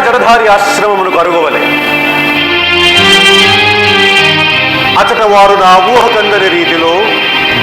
జడధారి ఆశ్రమమును కరుగవలే అతట వారు నా ఊహకందని రీతిలో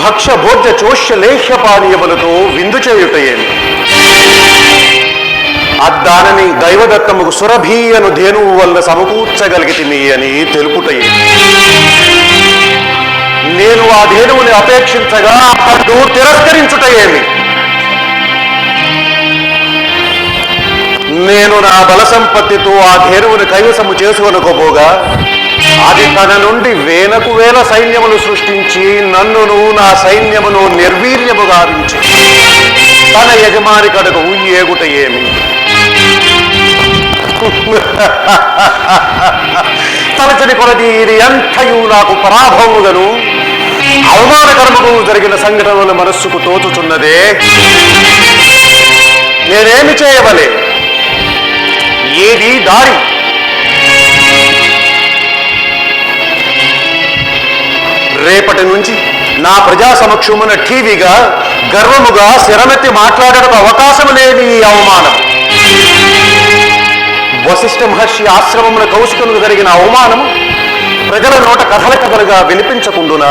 భక్ష భోజ్య చోష్య లేహ్య పానీయములతో విందు చేయుటయేమి అద్దానని దైవదత్తముకు సురభీయను ధేనువు వల్ల సమకూర్చగలిగితిని అని తెలుపుటయే నేను ఆ ధేనువుని అపేక్షించగా అతడు తిరస్కరించుటయేమి నేను నా బల సంపత్తితో ఆ ధేనువుని కైవసము చేసుకొనకపోగా అది తన నుండి వేలకు వేల సైన్యములు సృష్టించి నన్నును నా సైన్యమును నిర్వీర్యము గావించి తన యజమాని కడకు ఏగుట ఏమి? తలచని కొలది ఇది ఎంతయు నాకు పరాభవముగను? అవమానకరముకు జరిగిన సంఘటనల మనస్సుకు తోచుచున్నదే. నేనేమి చేయవలే? ఏది దారి? రేపటి నుంచి నా ప్రజా సమక్షమున టీవీగా గర్వముగా శిరమెత్తి మాట్లాడటం అవకాశం లేని ఈ అవమానం. వశిష్ఠ మహర్షి ఆశ్రమమున కౌశికులకు జరిగిన అవమానము ప్రజల నోట కథల కథలుగా వినిపించకుండునా?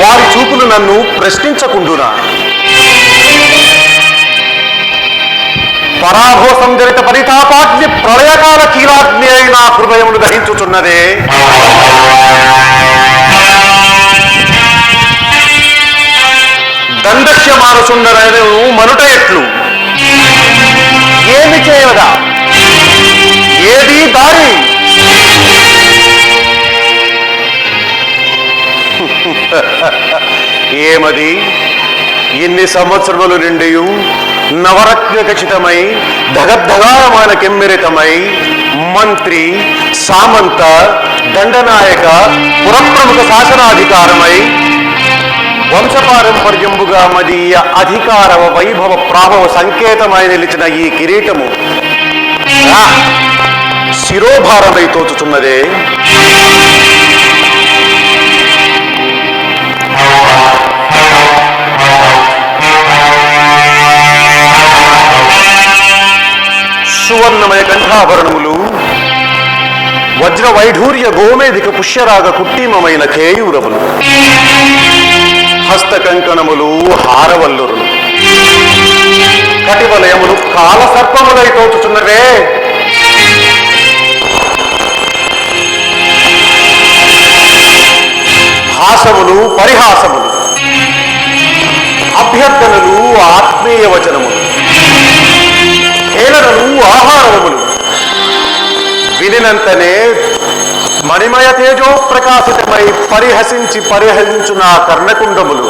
వారి చూపులు నన్ను ప్రశ్నించకుండునా? పరాభో జరిత పరితాపాగ్ని ప్రళయకాల కీలాగ్ని అయిన హృదయములు దహించుచున్నదే. దండస్య మానసుండరను మనుట ఎట్లు? ఏమి చేయదా? ఏది దారి? ఏమది? ఇన్ని సంవత్సరములు నిండియు నవరత్న ఖచ్చితమై ధగద్ధగారమాన కెమ్మెరితమై మంత్రి సామంత దండనాయక పురప్రముఖ శాసనాధికారమై వంశపారంపర్యంబుగా మదీయ అధికార వైభవ ప్రాభవ సంకేతమై నిలిచిన ఈ కిరీటము శిరోభారమై తోచుతున్నదే సువర్ణమయ వజ్ర వైఢూర్య గోమేధిక పుష్యరాగ కుట్టిమమైన కేయూరములు. హస్త కంకణములు హారవల్లురులు. కటివలయములు కాల సర్పములై తోచుచున్నవే. హాసములు పరిహాసములు. అభ్యర్థనలు ఆత్మీయ వచనములు హేళనలు ఆహారములు. వినినంతనే మణిమయ తేజో ప్రకాశితమై పరిహసించి పరిహసించు నా కర్ణకుండములు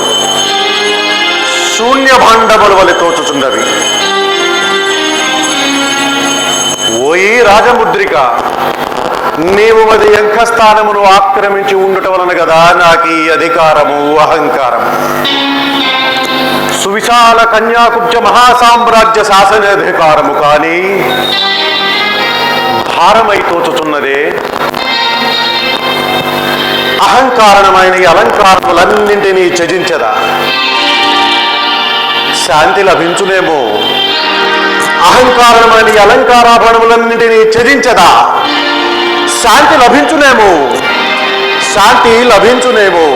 శూన్య భాండముల వలె తోచుచున్నవి. ఓయి రాజముద్రిక నీవు అది యంఖస్థానమును ఆక్రమించి ఉండుట వలన కదా నాకు ఈ అధికారము అహంకారము. సువిశాల కన్యాకుబ్జ మహాసామ్రాజ్య శాసనాధికారము కానీ భారమై తోచుతున్నదే. అహంకారణమైన ఈ అలంకారములన్నింటినీ త్యజించదా? శాంతి లభించునేమో. అహంకారమైన ఈ అలంకారాభరణములన్నింటినీ త్యజించదా? శాంతి లభించునేమో. శాంతి లభించునేమో.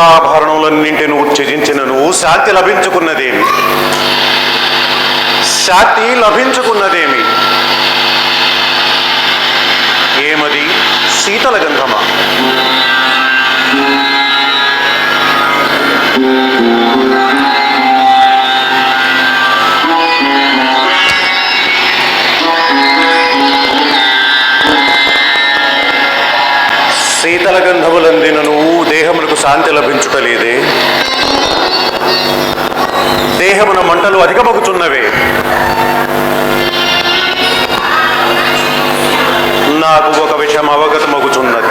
లోకాభరణములన్నింటి నువ్వు త్యజించినను. శాంతి లభించుకున్నదేమి? శాంతి లభించుకున్నదేమి? ఏమది? శీతల గంధమా? శాంతి లభించుటలేదే. దేహమున మంటలు అధికమగుచున్నవే. నాకు ఒక విషయం అవగతమగుచున్నది.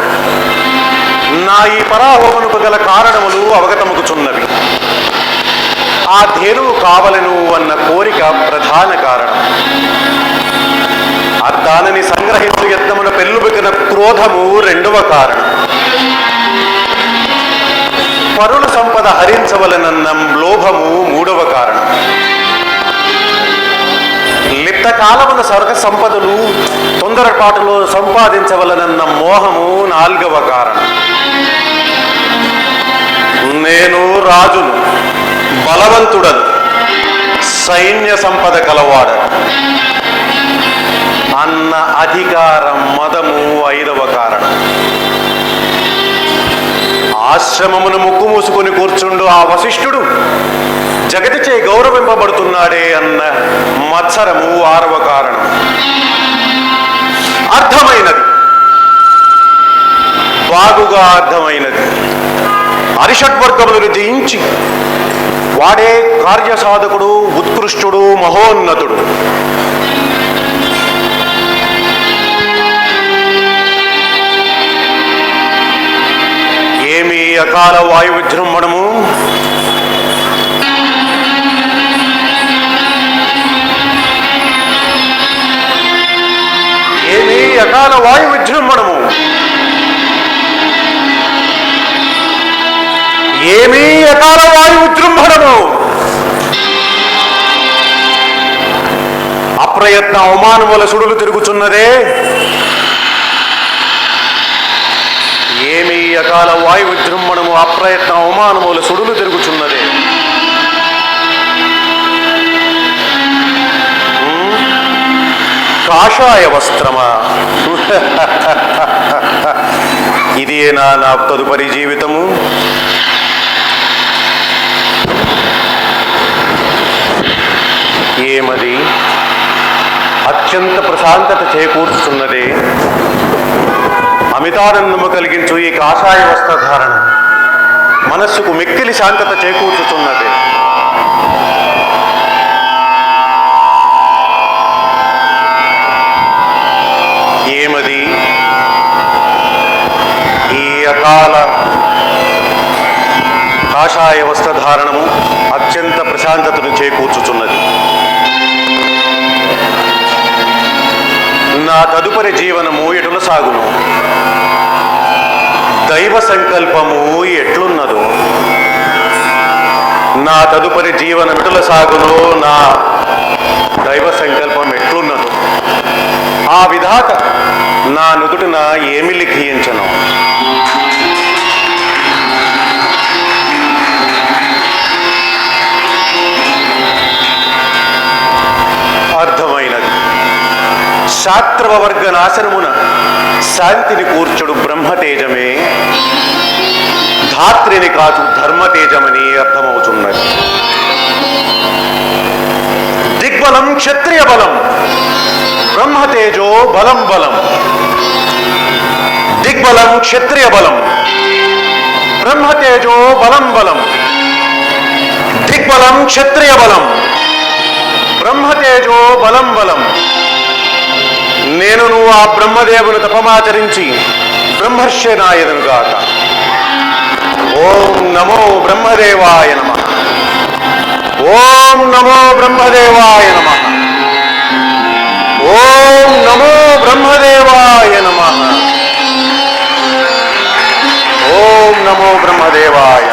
నా ఈ పరాహమునకు గల కారణములు అవగతమగుచున్నవి. ఆ ధేనువు కావలను అన్న కోరిక ప్రధాన కారణం. ఆ దానిని సంగ్రహించు యత్నమున పెళ్ళుబికిన క్రోధము రెండవ కారణం. సంపద హరించవలనన్న లోభము మూడవ కారణం లిప్త కాలమున స్వర్గ సంపదలు తొందరపాటులో సంపాదించవలనన్న మోహము నాలుగవ కారణం నేను రాజును బలవంతుడను సైన్య సంపద కలవాడను అన్న అధికారం మదము ఐదవ కారణం ఆశ్రమమును ముక్కు మూసుకొని కూర్చుండు ఆ వశిష్ఠుడు. జగతిచే గౌరవింపబడుతున్నాడే అన్న మత్సరము ఆరవ కారణం. అర్థమైనది. బాగుగా అర్థమైనది. అరిషడ్వర్గములను జయించి వాడే కార్యసాధకుడు ఉత్కృష్టుడు మహోన్నతుడు. అకాల వాయు విజృంభణము. ఏమి అకాల వాయు విజృంభణము. ఏమి అకాల వాయు విజృంభణము. అప్రయత్న అవమానముల సుడులు తిరుగుచున్నదే. ఏమి అకాల వాయు విజృంభణము అప్రయత్న అవమానముల సుడులు తిరుగుచున్నది. కాషాయ వస్త్రమా? ఇదేనా నా తదుపరి జీవితము? ఏమది? అత్యంత ప్రశాంతత చేకూర్చుతున్నదే అమితానందము కలిగించు ఈ కాషాయ వస్త్రధారణ. మనస్సుకు మిక్కిలి శాంతత చేకూర్చుతున్నది. దైవ సంకల్పము ఎట్లున్నదో నా తదుపరి జీవన విటుల సాగులో నా దైవ సంకల్పం ఎట్లున్నదో ఆ విధాత నా నుదుటిన ఏమి లిఖించను? అర్థమైనది. శాస్త్రవ వర్గ నాశనమున శాంతిని కూర్చుడు బ్రహ్మతేజమే. ధాత్రిని కాదు ధర్మతేజమని అర్థమవుతున్నది దిగ్బలం క్షత్రియ బలం బ్రహ్మతేజో బలం బలం. దిగ్బలం క్షత్రియ బలం బ్రహ్మతేజో బలం బలం. దిగ్బలం క్షత్రియ బలం బ్రహ్మతేజో బలం బలం. నేను నువ్వు ఆ బ్రహ్మదేవుని తపమాచరించి బ్రహ్మర్షనాయదను గాక பிரம்மதேவாய நம ஓம் நமோ பிரம்மதேவாய நம ஓம் நமோ பிரம்மதேவாய நம ஓம் நமோ பிரம்மதேவாய